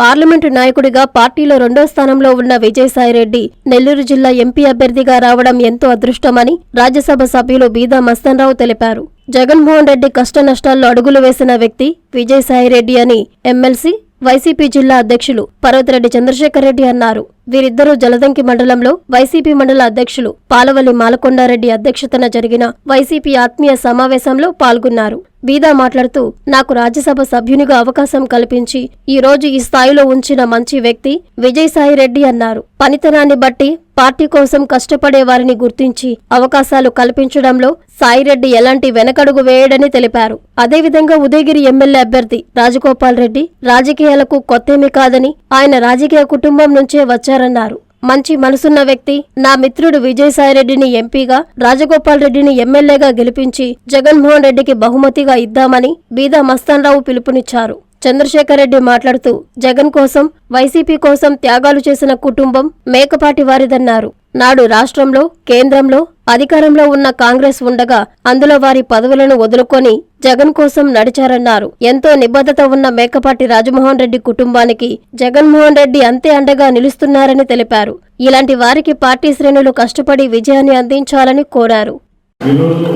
Parliament నాయకుడిగా పార్టీలో రెండో స్థానంలో ఉన్న విజయసాయిరెడ్డి నెల్లూరు జిల్లా ఎంపీ అభ్యర్థిగా రావడం ఎంతో అదృష్టమని రాజ్యసభ సభ్యులు బీదా మస్తన్రావు తెలిపారు. జగన్మోహన్ రెడ్డి కష్టనష్టాల్లో అడుగులు వేసిన వ్యక్తి విజయసాయిరెడ్డి అని ఎమ్మెల్సీ వైసీపీ జిల్లా అధ్యక్షులు పర్వతిరెడ్డి చంద్రశేఖర్ రెడ్డి అన్నారు. వీరిద్దరూ జలదంకి మండలంలో వైసీపీ మండల అధ్యక్షులు పాలవల్లి మాలకొండారెడ్డి అధ్యక్షతన జరిగిన వైసీపీ ఆత్మీయ సమావేశంలో పాల్గొన్నారు. బీదా మాట్లాడుతూ నాకు రాజ్యసభ సభ్యునిగా అవకాశం కల్పించి ఈ రోజు ఈ స్థాయిలో ఉంచిన మంచి వ్యక్తి విజయసాయిరెడ్డి అన్నారు. పనితనాన్ని బట్టి పార్టీ కోసం కష్టపడే వారిని గుర్తించి అవకాశాలు కల్పించడంలో సాయిరెడ్డి ఎలాంటి వెనకడుగు వేయడని తెలిపారు. అదేవిధంగా ఉదయగిరి ఎమ్మెల్యే అభ్యర్థి రాజగోపాల్ రెడ్డి రాజకీయాలకు కొత్తేమీ కాదని ఆయన రాజకీయ కుటుంబం నుంచే వచ్చారు చేశారన్నారు. మంచి మనసున్న వ్యక్తి నా మిత్రుడు విజయసాయిరెడ్డిని ఎంపీగా రాజగోపాల్ రెడ్డిని ఎమ్మెల్యేగా గెలిపించి జగన్మోహన్ రెడ్డికి బహుమతిగా ఇద్దామని బీదా మస్తాన్రావు పిలుపునిచ్చారు. చంద్రశేఖర్ రెడ్డి మాట్లాడుతూ జగన్ కోసం వైసీపీ కోసం త్యాగాలు చేసిన కుటుంబం మేకపాటి వారిదన్నారు. నాడు రాష్ట్రంలో కేంద్రంలో అధికారంలో ఉన్న కాంగ్రెస్ ఉండగా అందులో వారి పదవులను వదులుకొని జగన్ కోసం నడిచారన్నారు. ఎంతో నిబద్ధత ఉన్న మేకపాటి రాజమోహన్ రెడ్డి కుటుంబానికి జగన్మోహన్ రెడ్డి అంతే అండగా నిలుస్తున్నారని తెలిపారు. ఇలాంటి వారికి పార్టీ శ్రేణులు కష్టపడి విజయాన్ని అందించాలని కోరారు. ఈరోజు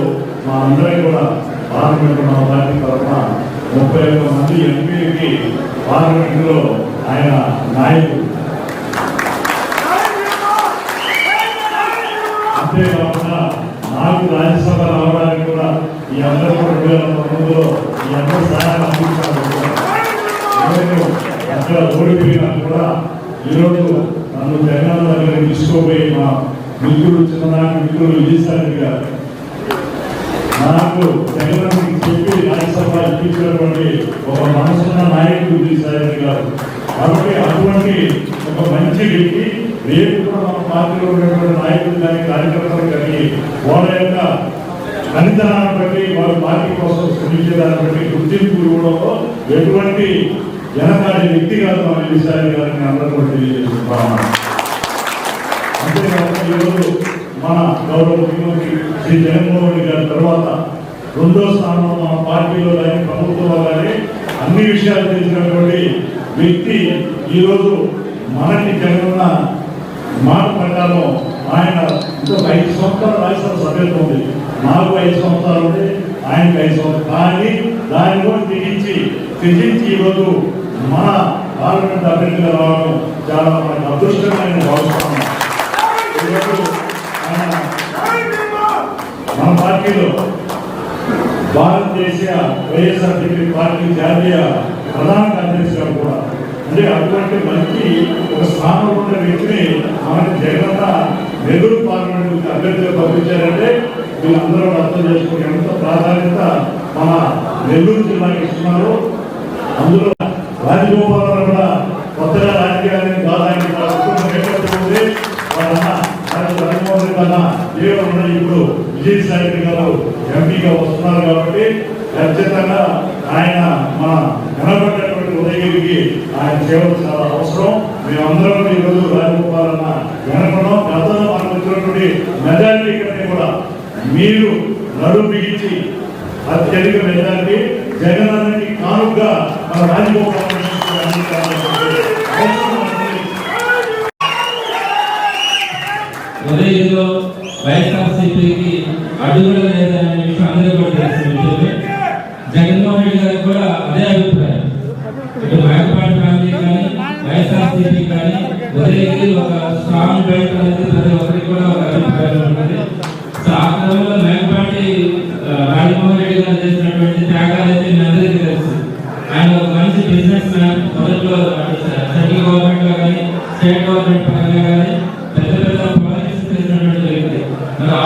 మా అందరం కూడా పార్లమెంట్ మా పార్టీ తరఫున ముప్పై ఒక్క మంది ఎంపీలకి పార్లమెంట్లో ఆయన నాయకుడు అంతేకాకుండా నాకు రాజ్యసభ రావడానికి కూడా ఈ అందరూ కూడా రెండు వేల పంతొమ్మిదిలో ఈ అందరూ సహాయం అందించారు. అక్కడ ఓడిపోయినా కూడా ఈరోజు నన్ను జగన్ దగ్గర తీసుకోపోయి మా మిత్రుడు చిన్ననాటి మిత్రుడు విజయసాయి గారు. నాకు జగన్ చెప్పి రాజ్యసభ ఇప్పించినటువంటి ఒక మనసున్న నాయకుడు విజయసాయి గారు. కాబట్టి అటువంటి ఒక మంచి వ్యక్తి రేపు కూడా మన పార్టీలో ఉన్నటువంటి నాయకులు కానీ కార్యకర్తలు పనితనాన్ని బట్టి వారి పార్టీ కోసం శ్రమించేదాన్ని బట్టి గుర్తింపు ఇవ్వడంలో ఎటువంటి వెనకాడి వ్యక్తి కాదు మన విజయసాయి గారిని అందరూ కూడా తెలియజేస్తున్నాం అంతేకాకుండా ఈరోజు మన గౌరవ ముఖ్యమంత్రి శ్రీ జగన్మోహన్ రెడ్డి గారి తర్వాత రెండో స్థానంలో మన పార్టీలో కానీ ప్రభుత్వంలో కానీ అన్ని విషయాలు తెలిసినటువంటి వ్యక్తి ఈరోజు మనకి జగనన్న మాట ప్రకారం ఆయన ఇంకొక ఐదు సంవత్సరాల రాజ్యసభ సభ్యత్వం ఉంది. నాకు ఐదు సంవత్సరాలు ఉంది ఆయనకి ఐదు సంవత్సరాలు. కానీ దాన్ని కూడా తెగించి తెగించి ఈరోజు మన పార్లమెంట్ అభ్యర్థిగా రావడం చాలా మనకు అదృష్టంగా నేను భావిస్తున్నాను మన పార్టీలో భారతదేశ వైఎస్ఆర్సీపీ పార్టీ జాతీయ ప్రధాన కార్యదర్శిగా కూడా అంటే అటువంటి మంచి ఒక స్థానంలో ఉన్న వ్యక్తిని మనకి జగన్ నెల్లూరు పార్లమెంట్ అభ్యర్థిగా పంపించారంటే వీళ్ళందరూ అర్థం చేసుకుని ఎంత ప్రాధాన్యత మన నెల్లూరు జిల్లాకి ఇస్తున్నారు. అందులో రాజగోపాల్ కూడా కొత్తగా రాజకీయాన్ని ప్రాధాన్యత ఉంది రాజమోహన్ రెడ్డి అన్న దేవుడు ఇప్పుడు విజయసాయి రెడ్డి గారు ఎంపీగా వస్తున్నారు కాబట్టి ఖచ్చితంగా ఆయన మన కనబడ్డటువంటి ఉదయగిరికి ఆయన సేవలు చాలా అవసరం. మేమందరం ఈరోజు రాజగోపాలన్న వెనకడం గతంలో మనకు వచ్చినటువంటి మెజారిటీ కంటే కూడా మీరు నడుము బిగించి అత్యధిక మెజారిటీ జగనానికి కానుగ్గా మన రాజగోపాల్ రెడ్డి గారికి ఉదయంలో వైఎస్ఆర్సీపీకి అడుగులు లేదనే విషయం అందరూ కూడా తెలిసిన విషయమే జగన్మోహన్ రెడ్డి గారికి కూడా అదే అభిప్రాయం. వైఎస్ఆర్సీపీ కానీ ఉదయగిరి ఒక స్ట్రాంగ్ బ్యాంక్ అనేది ప్రతి ఒక్కరికి కూడా ఒక అభిప్రాయం ఉంటుంది సో ఆ క్రమంలో మేకపాటి రాజమోహన్ రెడ్డి గారు చేసినటువంటి త్యాగాలు అయితే మీ అందరికీ తెలుసు ఆయన ఒక మంచి బిజినెస్ మ్యాన్ మొదట్లో సెంట్రల్ గవర్నమెంట్లో కానీ స్టేట్ గవర్నమెంట్ పరంగా కానీ పెద్ద పెద్ద ప్రాజెక్ట్స్ చేసినటువంటి వ్యక్తి. మరి ఆ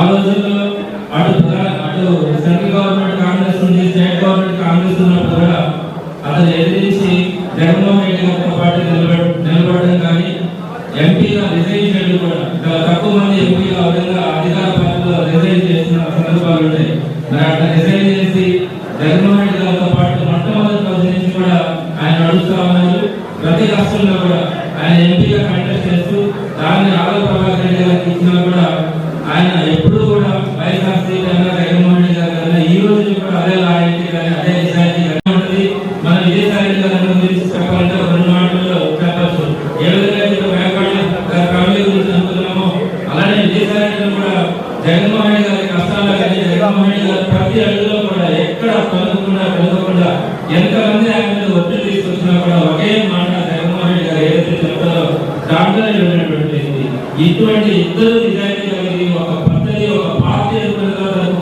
దాంట్లోనే వెళ్ళినటువంటి ఇటువంటి ఇద్దరు నిజాయితీ కలిగి ఒక పద్ధతి ఒక పార్టీ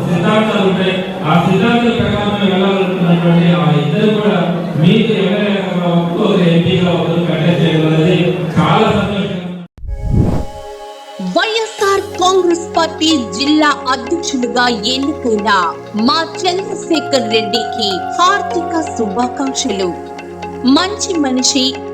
సిద్ధాంతాలు ఉంటాయి. ఆ సిద్ధాంతం ప్రకారం వెళ్ళాలనుకున్నటువంటి ఆ ఇద్దరు కూడా మీకు ఎవరైనా ఒకరు ఎంపీగా ఒకరు కంటెస్ట్ చేయగలది చాలా సంతోషంగా వైఎస్ఆర్ కాంగ్రెస్ పార్టీ జిల్లా అధ్యక్షుడిగా ఎన్నుకున్న మా చంద్రశేఖర్ రెడ్డికి హార్దిక శుభాకాంక్షలు. మంచి మనిషి